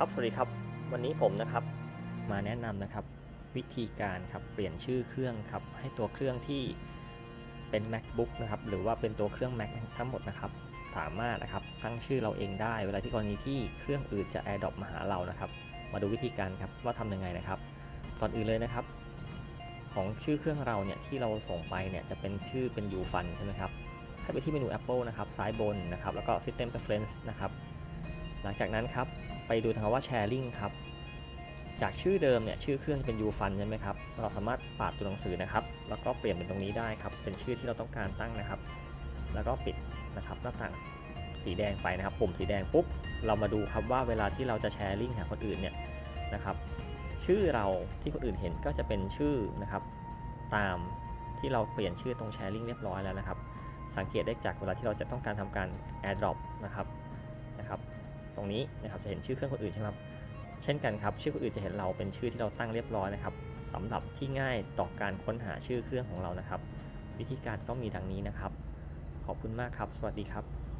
ครับสวัสดีครับ วันนี้ผมนะครับมาแนะนำนะครับวิธีการครับเปลี่ยนชื่อเครื่องครับให้ตัวเครื่องที่เป็น macbook นะครับหรือว่าเป็นตัวเครื่อง mac ทั้งหมดนะครับ สามารถนะครับตั้งชื่อเราเองได้ เวลาที่กรณีที่เครื่องอื่นจะ AirDrop มาหาเรานะครับ มาดูวิธีการครับว่าทำยังไงนะครับ ก่อนอื่นเลยนะครับ ของชื่อเครื่องเราเนี่ยที่เราส่งไปเนี่ยจะเป็นชื่อเป็น u f u n ใช่ไหมครับให้ไปที่เมนู Apple นะครับซ้ายบนนะครับแล้วก็ System Preference นะครับ หลังจากนั้นครับไปดูทางคำว่า sharing ครับ จากชื่อเดิมเนี่ยชื่อเครื่องเป็น u fun ใช่ไหมครับ เราสามารถปาดตัวหนังสือนะครับ แล้วก็เปลี่ยนเป็นตรงนี้ได้ครับ เป็นชื่อที่เราต้องการตั้งนะครับ แล้วก็ปิดนะครับหน้าต่างสีแดงไปนะครับ ปุ่มสีแดงปุ๊บ เรามาดูครับว่าเวลาที่เราจะแชร์ลิงก์หาคนอื่นเนี่ยนะครับ ชื่อเราที่คนอื่นเห็นก็จะเป็นชื่อนะครับ ตามที่เราเปลี่ยนชื่อตรงแชร์ลิงก์เรียบร้อยแล้วนะครับ สังเกตได้จากเวลาที่เราจะต้องการทำการ airdrop นะครับนะครับ ตรงนี้นะครับจะเห็นชื่อเครื่องคนอื่นใช่ไหมครับเช่นกันครับชื่อคนอื่นจะเห็นเราเป็นชื่อที่เราตั้งเรียบร้อยนะครับสำหรับที่ง่ายต่อการค้นหาชื่อเครื่องของเรานะครับ วิธีการก็มีดังนี้นะครับ ขอบคุณมากครับ สวัสดีครับ